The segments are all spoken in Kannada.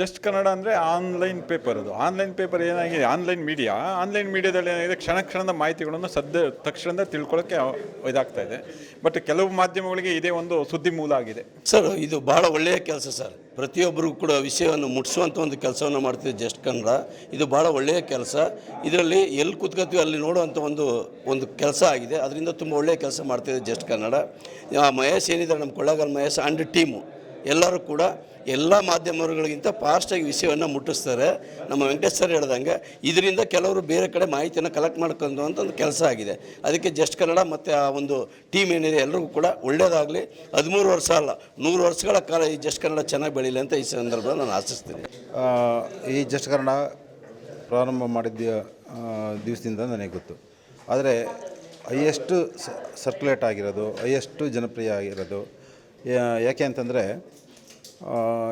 ಜಸ್ಟ್ ಕನ್ನಡ ಅಂದರೆ ಆನ್ಲೈನ್ ಪೇಪರ್ ಅದು. ಆನ್ಲೈನ್ ಪೇಪರ್ ಏನಾಗಿದೆ ಆನ್ಲೈನ್ ಮೀಡಿಯಾ, ಆನ್ಲೈನ್ ಮೀಡಿಯಾದಲ್ಲಿ ಏನಾಗಿದೆ, ಕ್ಷಣ ಕ್ಷಣದ ಮಾಹಿತಿಗಳನ್ನು ಸದ್ಯ ತಕ್ಷಣದ ತಿಳ್ಕೊಳ್ಳೋಕ್ಕೆ ಇದಾಗ್ತಾ ಇದೆ. ಬಟ್ ಕೆಲವು ಮಾಧ್ಯಮಗಳಿಗೆ ಇದೇ ಒಂದು ಸುದ್ದಿ ಮೂಲ ಆಗಿದೆ. ಸರ್, ಇದು ಬಹಳ ಒಳ್ಳೆಯ ಕೆಲಸ ಸರ್. ಪ್ರತಿಯೊಬ್ಬರಿಗೂ ಕೂಡ ವಿಷಯವನ್ನು ಮುಟ್ಟಿಸುವಂಥ ಒಂದು ಕೆಲಸವನ್ನು ಮಾಡ್ತಿದೆ ಜಸ್ಟ್ ಕನ್ನಡ. ಇದು ಭಾಳ ಒಳ್ಳೆಯ ಕೆಲಸ. ಇದರಲ್ಲಿ ಎಲ್ಲಿ ಕೂತ್ಕೋತೀವಿ ಅಲ್ಲಿ ನೋಡುವಂಥ ಒಂದು ಒಂದು ಕೆಲಸ ಆಗಿದೆ. ಅದರಿಂದ ತುಂಬ ಒಳ್ಳೆಯ ಕೆಲಸ ಮಾಡ್ತಿದೆ ಜಸ್ಟ್ ಕನ್ನಡ. ಮಹೇಶ್ ಏನಿದ್ದಾರೆ? ನಮ್ಮ ಕೊಳ್ಳೇಗಾಲ ಮಹೇಶ್ ಆ್ಯಂಡ್ ಟೀಮು ಎಲ್ಲರೂ ಕೂಡ ಎಲ್ಲ ಮಾಧ್ಯಮಗಳಿಗಿಂತ ಫಾಸ್ಟಾಗಿ ವಿಷಯವನ್ನು ಮುಟ್ಟಿಸ್ತಾರೆ. ನಮ್ಮ ವೆಂಕಟೇಶ್ ಸರ್ ಹೇಳ್ದಂಗೆ, ಇದರಿಂದ ಕೆಲವರು ಬೇರೆ ಕಡೆ ಮಾಹಿತಿಯನ್ನು ಕಲೆಕ್ಟ್ ಮಾಡ್ಕೊಂಡು ಅಂತ ಒಂದು ಕೆಲಸ ಆಗಿದೆ. ಅದಕ್ಕೆ ಜಸ್ಟ್ ಕನ್ನಡ ಮತ್ತು ಆ ಒಂದು ಟೀಮ್ ಏನಿದೆ ಎಲ್ಲರಿಗೂ ಕೂಡ ಒಳ್ಳೆಯದಾಗಲಿ ಹದಿಮೂರು ವರ್ಷ ಅಲ್ಲ, ನೂರು ವರ್ಷಗಳ ಕಾಲ ಈ ಜಸ್ಟ್ ಕನ್ನಡ ಚೆನ್ನಾಗಿ ಬೆಳೀಲಿ ಅಂತ ಈ ಸಂದರ್ಭದಲ್ಲಿ ನಾನು ಆಶಿಸ್ತೀನಿ. ಈ ಜಸ್ಟ್ ಕನ್ನಡ ಪ್ರಾರಂಭ ಮಾಡಿದ್ದ ದಿವಸದಿಂದ ನನಗೆ ಗೊತ್ತು. ಆದರೆ ಹೈಯೆಸ್ಟು ಸರ್ಕ್ಯುಲೇಟ್ ಆಗಿರೋದು ಹೈಯೆಸ್ಟು ಜನಪ್ರಿಯ ಆಗಿರೋದು ಯಾಕೆ ಅಂತಂದರೆ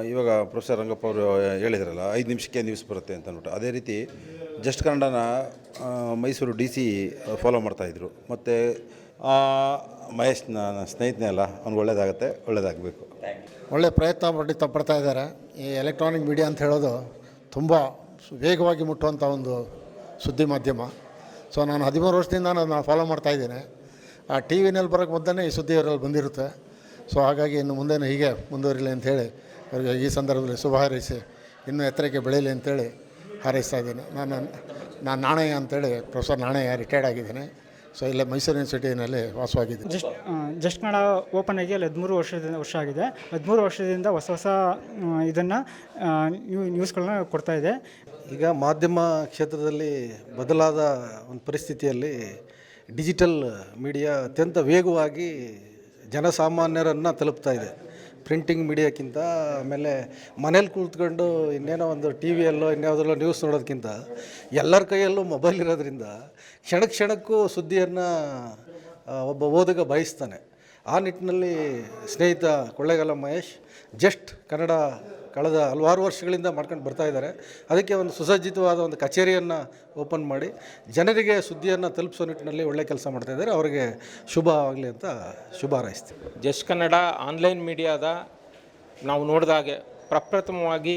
ಇವಾಗ ಪ್ರೊಫೆಸರ್ ರಂಗಪ್ಪ ಅವರು ಹೇಳಿದ್ರಲ್ಲ, ಐದು ನಿಮಿಷಕ್ಕೆ ನ್ಯೂಸ್ ಬರುತ್ತೆ ಅಂತ ಅಂದ್ಬಿಟ್ಟು. ಅದೇ ರೀತಿ, ಜಸ್ಟ್ ಕನ್ನಡನ ಮೈಸೂರು ಡಿ ಸಿ ಫಾಲೋ ಮಾಡ್ತಾಯಿದ್ರು ಮತ್ತು ಮಹೇಶ್ ನನ್ನ ಸ್ನೇಹಿತನೇ ಅಲ್ಲ, ಅವ್ನಿಗೆ ಒಳ್ಳೇದಾಗತ್ತೆ, ಒಳ್ಳೇದಾಗಬೇಕು. ಒಳ್ಳೆ ಪ್ರಯತ್ನ ಮಾಡಿ ಪಡ್ತಾ ಇದ್ದಾರೆ. ಈ ಎಲೆಕ್ಟ್ರಾನಿಕ್ ಮೀಡಿಯಾ ಅಂತ ಹೇಳೋದು ತುಂಬ ವೇಗವಾಗಿ ಮುಟ್ಟುವಂಥ ಒಂದು ಸುದ್ದಿ ಮಾಧ್ಯಮ. ಸೊ, ನಾನು ಹದಿಮೂರು ವರ್ಷದಿಂದ ನಾನು ಫಾಲೋ ಮಾಡ್ತಾ ಇದ್ದೇನೆ. ಆ, ಟಿ ವಿನಲ್ಲಿ ಬರೋಕ್ಕೆ ಮೊದಲೇ ಈ ಸುದ್ದಿ ಅವರಲ್ಲಿ ಬಂದಿರುತ್ತೆ. ಸೊ ಹಾಗಾಗಿ ಇನ್ನು ಮುಂದೇನು ಹೀಗೆ ಮುಂದುವರಿಲಿ ಅಂಥೇಳಿ ಅವರಿಗೆ ಈ ಸಂದರ್ಭದಲ್ಲಿ ಶುಭ ಹಾರೈಸಿ ಇನ್ನೂ ಎತ್ತರಕ್ಕೆ ಬೆಳೆಯಲಿ ಅಂತೇಳಿ ಹಾರೈಸ್ತಾ ಇದ್ದೀನಿ. ನಾನು ನಾನು ನಾಣಯ್ಯ ಅಂತೇಳಿ ಪ್ರೊಫೆಸರ್ ನಾಣಯ್ಯ ರಿಟೈರ್ಡ್ ಆಗಿದ್ದೀನಿ. ಸೊ ಇಲ್ಲೇ ಮೈಸೂರು ಯೂನಿವರ್ಸಿಟಿನಲ್ಲಿ ವಾಸವಾಗಿದ್ದೀನಿ. ಜಸ್ಟ್ ಜಸ್ಟ್ ಕನ್ನಡ ಓಪನ್ ಆಗಿ ಅಲ್ಲಿ ಹದಿಮೂರು ವರ್ಷದಿಂದ ವರ್ಷ ಆಗಿದೆ. ಹದಿಮೂರು ವರ್ಷದಿಂದ ಹೊಸ ಹೊಸ ಇದನ್ನು ನ್ಯೂಸ್ಗಳನ್ನ ಕೊಡ್ತಾ ಇದೆ. ಈಗ ಮಾಧ್ಯಮ ಕ್ಷೇತ್ರದಲ್ಲಿ ಬದಲಾದ ಒಂದು ಪರಿಸ್ಥಿತಿಯಲ್ಲಿ ಡಿಜಿಟಲ್ ಮೀಡಿಯಾ ಅತ್ಯಂತ ವೇಗವಾಗಿ ಜನಸಾಮಾನ್ಯರನ್ನು ತಲುಪ್ತಾ ಇದೆ. ಪ್ರಿಂಟಿಂಗ್ ಮೀಡಿಯಾಕ್ಕಿಂತ ಆಮೇಲೆ ಮನೇಲಿ ಕೂತ್ಕೊಂಡು ಇನ್ನೇನೋ ಒಂದು ಟಿ ವಿಯಲ್ಲೋ ಇನ್ಯಾವುದಲ್ಲೋ ನ್ಯೂಸ್ ನೋಡೋದಕ್ಕಿಂತ ಎಲ್ಲರ ಕೈಯಲ್ಲೂ ಮೊಬೈಲ್ ಇರೋದ್ರಿಂದ ಕ್ಷಣ ಕ್ಷಣಕ್ಕೂ ಸುದ್ದಿಯನ್ನು ಒಬ್ಬ ಓದುಗ ಬಯಸ್ತಾನೆ. ಆ ನಿಟ್ಟಿನಲ್ಲಿ ಸ್ನೇಹಿತ ಕೊಳ್ಳೇಗಾಲ ಮಹೇಶ್ ಜಸ್ಟ್ ಕನ್ನಡ ಕಳೆದ ಹಲವಾರು ವರ್ಷಗಳಿಂದ ಮಾಡ್ಕೊಂಡು ಬರ್ತಾ ಇದ್ದಾರೆ. ಅದಕ್ಕೆ ಒಂದು ಸುಸಜ್ಜಿತವಾದ ಒಂದು ಕಚೇರಿಯನ್ನು ಓಪನ್ ಮಾಡಿ ಜನರಿಗೆ ಸುದ್ದಿಯನ್ನು ತಲುಪಿಸೋ ನಿಟ್ಟಿನಲ್ಲಿ ಒಳ್ಳೆ ಕೆಲಸ ಮಾಡ್ತಾ ಇದ್ದಾರೆ. ಅವರಿಗೆ ಶುಭ ಆಗಲಿ ಅಂತ ಶುಭ ಹಾರೈಸ್ತೀನಿ. ಜಸ್ಟ್ ಕನ್ನಡ ಆನ್ಲೈನ್ ಮೀಡಿಯಾದ ನಾವು ನೋಡಿದಾಗೆ ಪ್ರಪ್ರಥಮವಾಗಿ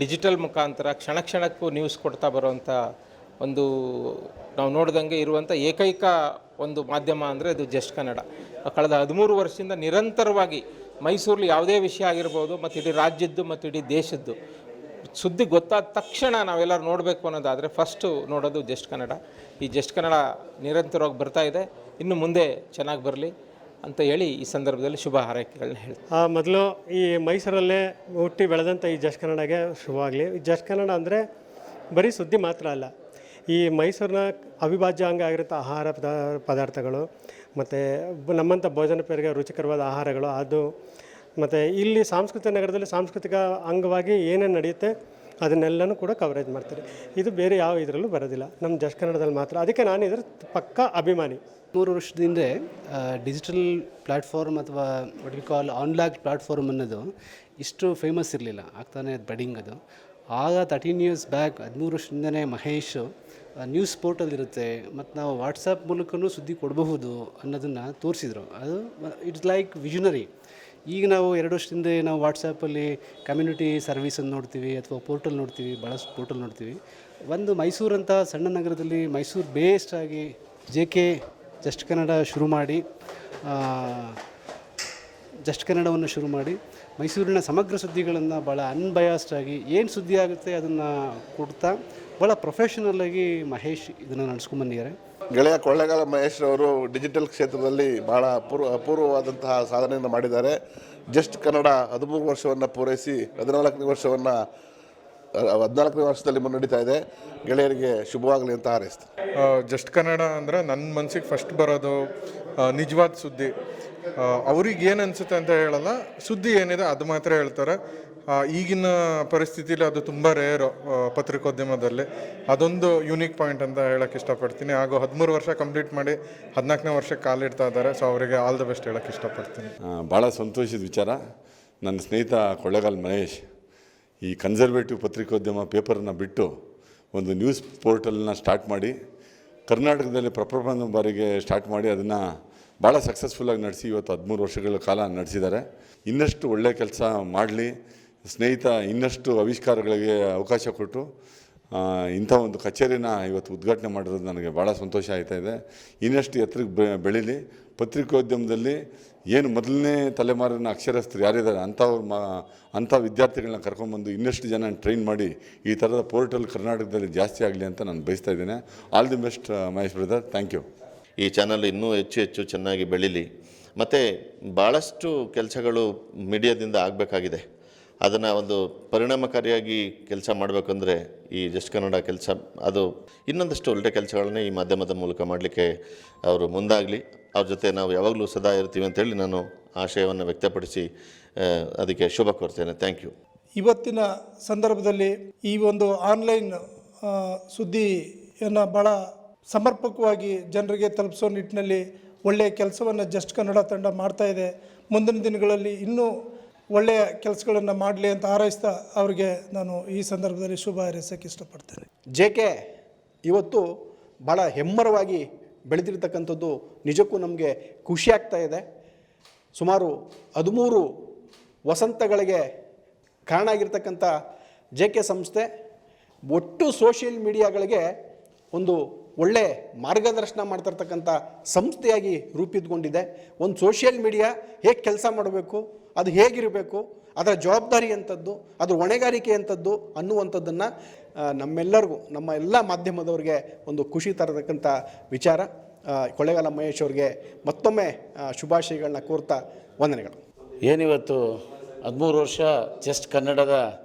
ಡಿಜಿಟಲ್ ಮುಖಾಂತರ ಕ್ಷಣ ಕ್ಷಣಕ್ಕೂ ನ್ಯೂಸ್ ಕೊಡ್ತಾ ಬರುವಂಥ ಒಂದು ನಾವು ನೋಡ್ದಂಗೆ ಇರುವಂಥ ಏಕೈಕ ಒಂದು ಮಾಧ್ಯಮ ಅಂದರೆ ಅದು ಜಸ್ಟ್ ಕನ್ನಡ. ಕಳೆದ ಹದಿಮೂರು ವರ್ಷದಿಂದ ನಿರಂತರವಾಗಿ ಮೈಸೂರಲ್ಲಿ ಯಾವುದೇ ವಿಷಯ ಆಗಿರ್ಬೋದು, ಮತ್ತು ಇಡೀ ರಾಜ್ಯದ್ದು ಮತ್ತು ಇಡೀ ದೇಶದ್ದು. ಸುದ್ದಿ ಗೊತ್ತಾದ ತಕ್ಷಣ ನಾವೆಲ್ಲರೂ ನೋಡಬೇಕು ಅನ್ನೋದಾದರೆ ಫಸ್ಟು ನೋಡೋದು ಜಸ್ಟ್ ಕನ್ನಡ. ಈ ಜಸ್ಟ್ ಕನ್ನಡ ನಿರಂತರವಾಗಿ ಬರ್ತಾ ಇದೆ. ಇನ್ನು ಮುಂದೆ ಚೆನ್ನಾಗಿ ಬರಲಿ ಅಂತ ಹೇಳಿ ಈ ಸಂದರ್ಭದಲ್ಲಿ ಶುಭ ಹಾರೈಕೆಗಳನ್ನ ಹೇಳಿ ಮೊದಲು ಈ ಮೈಸೂರಲ್ಲೇ ಹುಟ್ಟಿ ಬೆಳೆದಂಥ ಈ ಜಸ್ಟ್ ಕನ್ನಡಗೆ ಶುಭ ಆಗಲಿ ಜಸ್ಟ್ ಕನ್ನಡ ಅಂದರೆ ಬರೀ ಸುದ್ದಿ ಮಾತ್ರ ಅಲ್ಲ ಈ ಮೈಸೂರಿನ ಅವಿಭಾಜ್ಯ ಅಂಗ ಆಗಿರುತ್ತೆ ಆಹಾರ ಪದಾ, ಪದಾರ್ಥಗಳು, ಮತ್ತು ನಮ್ಮಂಥ ಭೋಜನ ಪೇರಿಗೆ ರುಚಿಕರವಾದ ಆಹಾರಗಳು, ಅದು, ಮತ್ತು ಇಲ್ಲಿ ಸಾಂಸ್ಕೃತಿಕ ನಗರದಲ್ಲಿ ಸಾಂಸ್ಕೃತಿಕ ಅಂಗವಾಗಿ ಏನೇನು ನಡೆಯುತ್ತೆ, ಅದನ್ನೆಲ್ಲನೂ ಕೂಡ ಕವರೇಜ್ ಮಾಡ್ತಾರೆ. ಇದು ಬೇರೆ ಯಾವ ಇದರಲ್ಲೂ ಬರೋದಿಲ್ಲ. ನಮ್ಮ ಜಸ್ಟ್ ಕನ್ನಡದಲ್ಲಿ ಮಾತ್ರ. ಅದಕ್ಕೆ ನಾನು ಇದರ ಪಕ್ಕಾ ಅಭಿಮಾನಿ. ಮೂರು ವರ್ಷದಿಂದ ಡಿಜಿಟಲ್ ಪ್ಲ್ಯಾಟ್ಫಾರ್ಮ್ ಅಥವಾ ಕಾಲ್ ಆನ್ಲಾಗ್ ಪ್ಲ್ಯಾಟ್ಫಾರ್ಮ್ ಅನ್ನೋದು ಇಷ್ಟು ಫೇಮಸ್ ಇರಲಿಲ್ಲ. ಆಗ್ತಾನೆ ಬಡಿಂಗ್ ಅದು. ಆಗ ತರ್ಟೀನ್ ಇಯರ್ಸ್ ಬ್ಯಾಕ್ ಹದಿಮೂರು ವರ್ಷದಿಂದನೇ ಮಹೇಶ್ ನ್ಯೂಸ್ ಪೋರ್ಟಲ್ ಇರುತ್ತೆ, ಮತ್ತು ನಾವು ವಾಟ್ಸಪ್ ಮೂಲಕವೂ ಸುದ್ದಿ ಕೊಡಬಹುದು ಅನ್ನೋದನ್ನು ತೋರಿಸಿದರು. ಅದು ಇಟ್ಸ್ ಲೈಕ್ ವಿಷನರಿ ಈಗ ನಾವು ಎರಡು ವರ್ಷದಿಂದ ನಾವು ವಾಟ್ಸಪ್ಪಲ್ಲಿ ಕಮ್ಯುನಿಟಿ ಸರ್ವಿಸನ್ನು ನೋಡ್ತೀವಿ, ಅಥವಾ ಪೋರ್ಟಲ್ ನೋಡ್ತೀವಿ ಭಾಳಷ್ಟು ಪೋರ್ಟಲ್ ನೋಡ್ತೀವಿ. ಒಂದು ಮೈಸೂರಂಥ ಸಣ್ಣ ನಗರದಲ್ಲಿ ಮೈಸೂರು ಬೇಸ್ಡ್ ಆಗಿ ಜೆ ಕೆ ಜಸ್ಟ್ ಕನ್ನಡ ಶುರು ಮಾಡಿ ಜಸ್ಟ್ ಕನ್ನಡವನ್ನು ಶುರು ಮಾಡಿ ಮೈಸೂರಿನ ಸಮಗ್ರ ಸುದ್ದಿಗಳನ್ನು ಭಾಳ ಅನ್ಬಯಾಸ್ಡ್ ಆಗಿ ಏನು ಸುದ್ದಿ ಆಗುತ್ತೆ ಅದನ್ನು ಕೊಡ್ತಾ ಭಾಳ ಪ್ರೊಫೆಷನಲ್ಲಾಗಿ ಮಹೇಶ್ ಇದನ್ನು ನಡೆಸ್ಕೊಂಬಂದಿದ್ದಾರೆ ಗೆಳೆಯ ಕೊಳ್ಳೆಗಾಲ ಮಹೇಶ್ ಅವರು ಡಿಜಿಟಲ್ ಕ್ಷೇತ್ರದಲ್ಲಿ ಬಹಳ ಅಪೂರ್ವ ಅಪೂರ್ವವಾದಂತಹ ಸಾಧನೆಯನ್ನು ಮಾಡಿದ್ದಾರೆ. ಜಸ್ಟ್ ಕನ್ನಡ ಹದಿಮೂರು ವರ್ಷವನ್ನು ಪೂರೈಸಿ ಹದಿನಾಲ್ಕನೇ ವರ್ಷವನ್ನು ಹದಿನಾಲ್ಕನೇ ವರ್ಷದಲ್ಲಿ ಮುನ್ನಡೀತಾ ಇದೆ. ಗೆಳೆಯರಿಗೆ ಶುಭವಾಗಲಿ ಅಂತ ಹಾರೈಸ್ತೀನಿ. ಜಸ್ಟ್ ಕನ್ನಡ ಅಂದರೆ ನನ್ನ ಮನಸ್ಸಿಗೆ ಫಸ್ಟ್ ಬರೋದು ನಿಜವಾದ ಸುದ್ದಿ. ಅವ್ರಿಗೆ ಏನು ಅನಿಸುತ್ತೆ ಅಂತ ಹೇಳಲ್ಲ, ಸುದ್ದಿ ಏನಿದೆ ಅದು ಮಾತ್ರ ಹೇಳ್ತಾರೆ. ಈಗಿನ ಪರಿಸ್ಥಿತಿಯಲ್ಲಿ ಅದು ತುಂಬ ರೇರು ಪತ್ರಿಕೋದ್ಯಮದಲ್ಲಿ. ಅದೊಂದು ಯೂನಿಕ್ ಪಾಯಿಂಟ್ ಅಂತ ಹೇಳಕ್ಕೆ ಇಷ್ಟಪಡ್ತೀನಿ. ಹಾಗೂ ಹದಿಮೂರು ವರ್ಷ ಕಂಪ್ಲೀಟ್ ಮಾಡಿ ಹದಿನಾಲ್ಕನೇ ವರ್ಷಕ್ಕೆ ಕಾಲಿಡ್ತಾ ಇದ್ದಾರೆ ಸೊ ಅವರಿಗೆ ಆಲ್ ದ ಬೆಸ್ಟ್ ಹೇಳಕ್ಕೆ ಇಷ್ಟಪಡ್ತೀನಿ. ಭಾಳ ಸಂತೋಷದ ವಿಚಾರ. ನನ್ನ ಸ್ನೇಹಿತ ಕೊಳ್ಳೆಗಾಲ್ ಮಹೇಶ್, ಈ ಕನ್ಸರ್ವೇಟಿವ್ ಪತ್ರಿಕೋದ್ಯಮ ಪೇಪರನ್ನ ಬಿಟ್ಟು ಒಂದು ನ್ಯೂಸ್ ಪೋರ್ಟಲ್ನ ಸ್ಟಾರ್ಟ್ ಮಾಡಿ, ಕರ್ನಾಟಕದಲ್ಲಿ ಪ್ರಪ್ರಥಮ ಬಾರಿಗೆ ಸ್ಟಾರ್ಟ್ ಮಾಡಿ ಅದನ್ನು ಭಾಳ ಸಕ್ಸಸ್ಫುಲ್ಲಾಗಿ ನಡೆಸಿ ಇವತ್ತು ಹದಿಮೂರು ವರ್ಷಗಳ ಕಾಲ ನಡೆಸಿದ್ದಾರೆ. ಇನ್ನಷ್ಟು ಒಳ್ಳೆಯ ಕೆಲಸ ಮಾಡಲಿ. ಸ್ನೇಹಿತ ಇನ್ನಷ್ಟು ಆವಿಷ್ಕಾರಗಳಿಗೆ ಅವಕಾಶ ಕೊಟ್ಟು ಇಂಥ ಒಂದು ಕಚೇರಿನ ಇವತ್ತು ಉದ್ಘಾಟನೆ ಮಾಡಿರೋದು ನನಗೆ ಭಾಳ ಸಂತೋಷ ಆಯ್ತಾ ಇದೆ. ಇನ್ನಷ್ಟು ಎತ್ತರಕ್ಕೆ ಬೆಳೀಲಿ. ಪತ್ರಿಕೋದ್ಯಮದಲ್ಲಿ ಏನು ಮೊದಲನೇ ತಲೆಮಾರಿನ ಅಕ್ಷರಸ್ಥರು ಯಾರಿದ್ದಾರೆ ಅಂಥವ್ರು ಮಾ, ಅಂಥ ವಿದ್ಯಾರ್ಥಿಗಳನ್ನ ಕರ್ಕೊಂಬಂದು ಇನ್ನಷ್ಟು ಜನ ಟ್ರೈನ್ ಮಾಡಿ ಈ ಥರದ ಪೋರ್ಟಲ್ ಕರ್ನಾಟಕದಲ್ಲಿ ಜಾಸ್ತಿ ಆಗಲಿ ಅಂತ ನಾನು ಬಯಸ್ತಾ ಇದ್ದೇನೆ. All the best, Mahesh brother. Thank you. ಈ ಚಾನಲ್ ಇನ್ನೂ ಹೆಚ್ಚು ಹೆಚ್ಚು ಚೆನ್ನಾಗಿ ಬೆಳೀಲಿ. ಮತ್ತು ಭಾಳಷ್ಟು ಕೆಲಸಗಳು ಮೀಡಿಯಾದಿಂದ ಆಗಬೇಕಾಗಿದೆ. ಅದನ್ನು ಒಂದು ಪರಿಣಾಮಕಾರಿಯಾಗಿ ಕೆಲಸ ಮಾಡಬೇಕಂದ್ರೆ ಈ ಜಸ್ಟ್ ಕನ್ನಡ ಕೆಲಸ, ಅದು ಇನ್ನೊಂದಷ್ಟು ಒಳ್ಳೆ ಕೆಲಸಗಳನ್ನೇ ಈ ಮಾಧ್ಯಮದ ಮೂಲಕ ಮಾಡಲಿಕ್ಕೆ ಅವರು ಮುಂದಾಗಲಿ. ಅವ್ರ ಜೊತೆ ನಾವು ಯಾವಾಗಲೂ ಸದಾ ಇರ್ತೀವಿ ಅಂತೇಳಿ ನಾನು ಆಶಯವನ್ನು ವ್ಯಕ್ತಪಡಿಸಿ ಅದಕ್ಕೆ ಶುಭ ಕೋರ್ತೇನೆ. Thank you. ಇವತ್ತಿನ ಸಂದರ್ಭದಲ್ಲಿ ಈ ಒಂದು ಆನ್ಲೈನ್ ಸುದ್ದಿಯನ್ನು ಭಾಳ ಸಮರ್ಪಕವಾಗಿ ಜನರಿಗೆ ತಲುಪಿಸೋ ನಿಟ್ಟಿನಲ್ಲಿ ಒಳ್ಳೆಯ ಕೆಲಸವನ್ನು ಜಸ್ಟ್ ಕನ್ನಡ ತಂಡ ಮಾಡ್ತಾ ಇದೆ. ಮುಂದಿನ ದಿನಗಳಲ್ಲಿ ಇನ್ನೂ ಒಳ್ಳೆಯ ಕೆಲಸಗಳನ್ನು ಮಾಡಲಿ ಅಂತ ಹಾರೈಸ್ತಾ ಅವರಿಗೆ ನಾನು ಈ ಸಂದರ್ಭದಲ್ಲಿ ಶುಭ ಹಾರೈಸೋಕ್ಕೆ ಇಷ್ಟಪಡ್ತೇನೆ. ಜೆ ಕೆ, ಇವತ್ತು ಭಾಳ ಹೆಮ್ಮರವಾಗಿ ಬೆಳೆದಿರ್ತಕ್ಕಂಥದ್ದು ನಿಜಕ್ಕೂ ನಮಗೆ ಖುಷಿಯಾಗ್ತಾ ಇದೆ. ಸುಮಾರು ಹದಿಮೂರು ವಸಂತಗಳಿಗೆ ಕಾರಣ ಆಗಿರ್ತಕ್ಕಂಥ ಜೆ ಕೆ ಸಂಸ್ಥೆ ಒಟ್ಟು ಸೋಷಿಯಲ್ ಮೀಡಿಯಾಗಳಿಗೆ ಒಂದು ಒಳ್ಳೆ ಮಾರ್ಗದರ್ಶನ ಮಾಡ್ತಿರ್ತಕ್ಕಂಥ ಸಂಸ್ಥೆಯಾಗಿ ರೂಪಿತಗೊಂಡಿದೆ ಒಂದು ಸೋಷಿಯಲ್ ಮೀಡಿಯಾ ಹೇಗೆ ಕೆಲಸ ಮಾಡಬೇಕು, ಅದು ಹೇಗಿರಬೇಕು, ಅದರ ಜವಾಬ್ದಾರಿ ಎಂಥದ್ದು, ಅದರ ಹೊಣೆಗಾರಿಕೆ ಎಂಥದ್ದು ಅನ್ನುವಂಥದ್ದನ್ನು ನಮ್ಮೆಲ್ಲರಿಗೂ, ನಮ್ಮ ಎಲ್ಲ ಮಾಧ್ಯಮದವ್ರಿಗೆ ಒಂದು ಖುಷಿ ತರತಕ್ಕಂಥ ವಿಚಾರ. ಕೊಳೆಗಾಲ ಮಹೇಶ್ ಅವ್ರಿಗೆ ಮತ್ತೊಮ್ಮೆ ಶುಭಾಶಯಗಳನ್ನ ಕೋರ್ತಾ ವಂದನೆಗಳು. ಏನಿವತ್ತು ಹದಿಮೂರು ವರ್ಷ ಜಸ್ಟ್ ಕನ್ನಡದ